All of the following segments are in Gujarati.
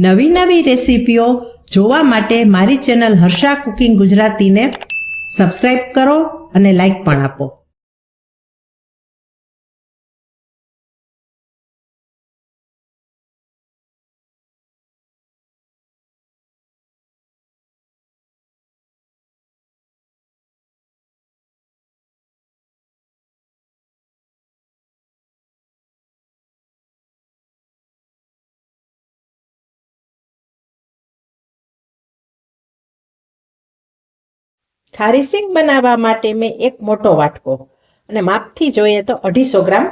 નવી નવી રેસીપીઓ જોવા માટે મારી ચેનલ હર્ષા કુકિંગ ગુજરાતીને સબસ્ક્રાઈબ કરો અને લાઈક પણ આપો. ખારી સિંગ બનાવવા માટે મેં એક મોટો વાટકો અને માપથી જોઈએ તો અઢીસો ગ્રામ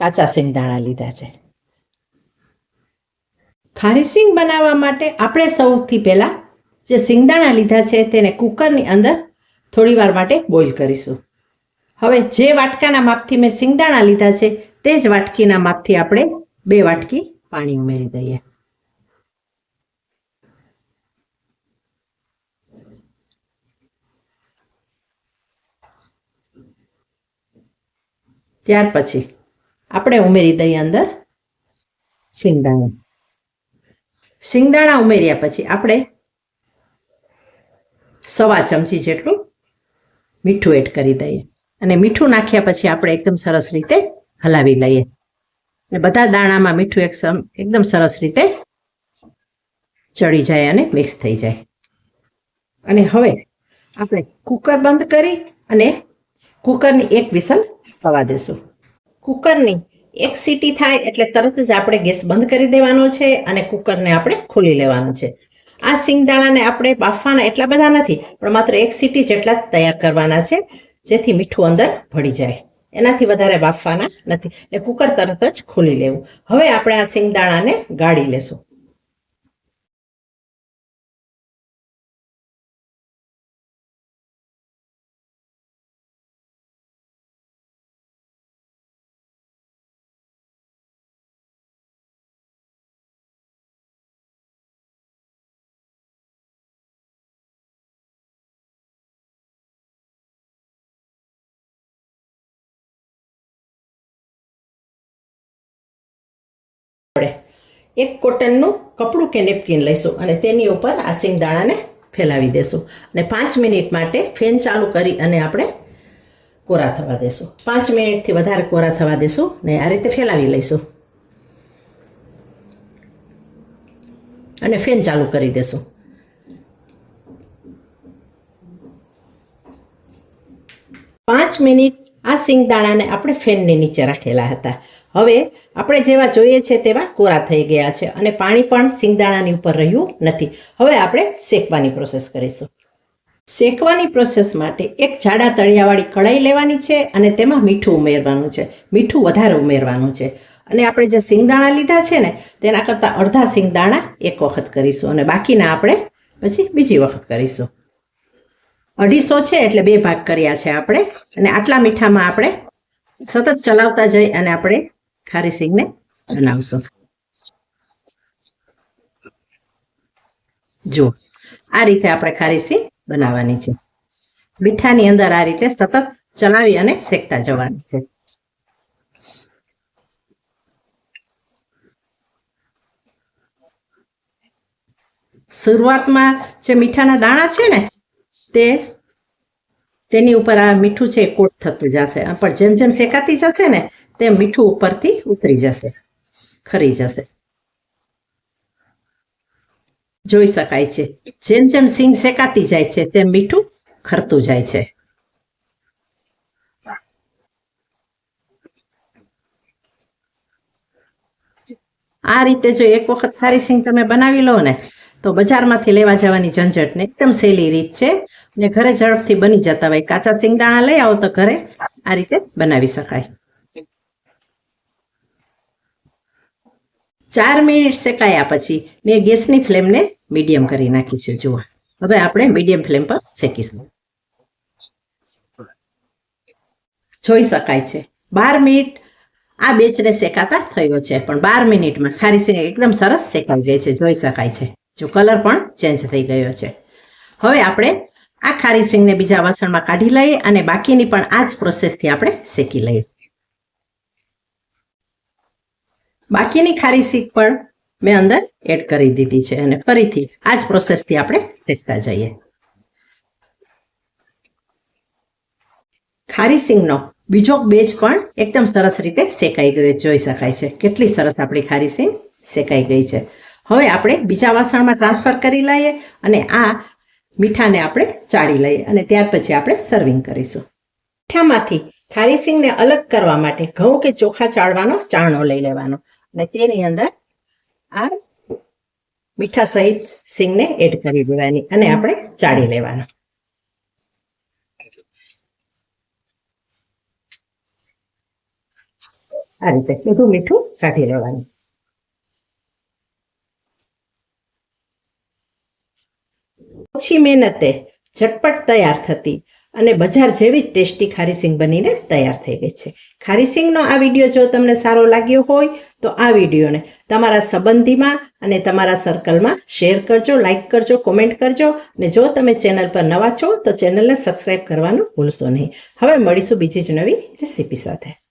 કાચા સિંગદાણા લીધા છે. ખારીસિંગ બનાવવા માટે આપણે સૌથી પહેલાં જે સિંગદાણા લીધા છે તેને કુકરની અંદર થોડી વાર માટે બોઇલ કરીશું. હવે જે વાટકાના માપથી મેં સિંગદાણા લીધા છે તે જ વાટકીના માપથી આપણે બે વાટકી પાણી ઉમેરી દઈએ. ત્યાર પછી આપણે ઉમેરી દઈએ અંદર. સિંગદાણા. સિંગદાણા ઉમેર્યા પછી આપણે સવા ચમચી જેટલું મીઠું એડ કરી દઈએ. અને મીઠું નાખ્યા પછી આપણે એકદમ સરસ રીતે હલાવી લઈએ. અને બધા દાણામાં મીઠું એક સમ- એકદમ સરસ રીતે ચડી જાય અને મિક્સ થઈ જાય. અને હવે આપણે કુકર બંધ કરી અને કુકરની એક વિસલ થવા દેશું. કુકરની એક સીટી થાય એટલે તરત જ આપણે ગેસ બંધ કરી દેવાનો છે અને કુકરને આપણે ખોલી લેવાનું છે. આ સિંગદાણાને આપણે બાફવાના એટલા બધા નથી, પણ માત્ર એક સીટી જેટલા જ તૈયાર કરવાના છે, જેથી મીઠું અંદર ભળી જાય. એનાથી વધારે બાફવાના નથી. એટલે કુકર તરત જ ખોલી લેવું. હવે આપણે આ સિંગદાણાને ગાળી લેશું. એક કોટનનું કપડું કે નેપકિન લઈશું અને તેની ઉપર આ સિંગદાણાને ફેલાવી દેશું. અને પાંચ મિનિટ માટે ફેન ચાલુ કરી અને આપણે કોરા થવા દેશું. પાંચ મિનિટથી વધારે કોરા થવા દેશું ને આ રીતે ફેલાવી લઈશું. અને ફેન ચાલુ કરી દેશું. પાંચ મિનિટ આ સિંગદાણાને આપણે ફેનની નીચે રાખેલા હતા. હવે આપણે જેવા જોઈએ છે તેવા કોરા થઈ ગયા છે અને પાણી પણ સિંગદાણાની ઉપર રહ્યું નથી. હવે આપણે શેકવાની પ્રોસેસ કરીશું. શેકવાની પ્રોસેસ માટે એક જાડા તળિયાવાળી કઢાઈ લેવાની છે અને તેમાં મીઠું ઉમેરવાનું છે. મીઠું વધારે ઉમેરવાનું છે. અને આપણે જે સિંગદાણા લીધા છે ને, તેના કરતાં અડધા સિંગદાણા એક વખત કરીશું અને બાકીના આપણે પછી બીજી વખત કરીશું. અઢીસો છે એટલે બે ભાગ કર્યા છે આપણે. અને આટલા મીઠામાં આપણે સતત ચલાવતા જઈ અને આપણે ખારી સિંગને બનાવશું. જુઓ, આ રીતે આપણે ખારી સિંગ બનાવવાની છે. મીઠાની અંદર આ રીતે સતત ચલાવી અને શેકતા જવાની છે. શરૂઆતમાં જે મીઠાના દાણા છે ને તે તેની ઉપર આ મીઠું છે કોટ થતું જશે. પણ જેમ જેમ શેકાતી જશે ને, તેમ મીઠું ઉપરથી ઉતરી જશે, ખરી જશે. જોઈ શકાય છે. જેમ જેમ સિંગ શેકાતી જાય છે, તેમ મીઠું ખરતું જાય છે. આ રીતે જો એક વખત ખારી સિંગ તમે બનાવી લો ને, તો બજારમાંથી લેવા જવાની ઝંઝટ ને એકદમ સહેલી રીત છે. ને ઘરે ઝડપથી બની જતા હોય. કાચા સિંગદાણા લઈ આવો તો ઘરે આ રીતે બનાવી શકાય. ચાર મિનિટ શેકાયા પછી મેં ગેસની ફ્લેમને મીડિયમ કરી નાખી છે. જુઓ. હવે આપણે મીડિયમ ફ્લેમ પર શેકીશું. જોઈ શકાય છે. બાર મિનિટ આ બેચને શેકાતા થયો છે, પણ બાર મિનિટમાં ખારી સિંગ એકદમ સરસ શેકાઈ ગઈ છે. જોઈ શકાય છે. જો કલર પણ ચેન્જ થઈ ગયો છે. હવે આપણે આ ખારી સિંગને બીજા વાસણમાં કાઢી લઈએ અને બાકીની પણ આ જ પ્રોસેસથી આપણે શેકી લઈએ. બાકીની ખારી સિંગ પણ મેં અંદર એડ કરી દીધી છે અને ફરીથી આ જ પ્રોસેસથી આપણે શેકતા જઈએ. ખારી સિંગનો બીજો બેજ પણ એકદમ સરસ રીતે શેકાઈ ગયો જોઈ શકાય છે. કેટલી સરસ આપણી ખારી સિંગ શેકાઈ ગઈ છે. હવે આપણે બીજા વાસણમાં ટ્રાન્સફર કરી લઈએ અને આ મીઠાને આપણે ચાળી લઈએ અને ત્યાર પછી આપણે સર્વિંગ કરીશું. મીઠામાંથી ખારી અલગ કરવા માટે ઘઉં કે ચોખા ચાળવાનો ચાણો લઈ લેવાનો અને તેની અંદર આ મીઠા સહિત સિંગને એડ કરી દેવાની અને આપણે ચાળી લેવાનો. આ રીતે બધું મીઠું કાઢી લેવાનું. ઓછી મહેનતે ઝટપટ તૈયાર થતી અને બજાર જેવી જ ટેસ્ટી ખારી સિંગ બનીને તૈયાર થઈ ગઈ છે. ખારી સિંગનો આ વીડિયો જો તમને સારો લાગ્યો હોય તો આ વિડીયોને તમારા સંબંધીમાં અને તમારા સર્કલમાં શેર કરજો લાઇક કરજો, કોમેન્ટ કરજો અને જો તમે ચેનલ પર નવા છો તો ચેનલને સબસ્ક્રાઈબ કરવાનું ભૂલશો નહીં. હવે મળીશું બીજી જ નવી રેસીપી સાથે.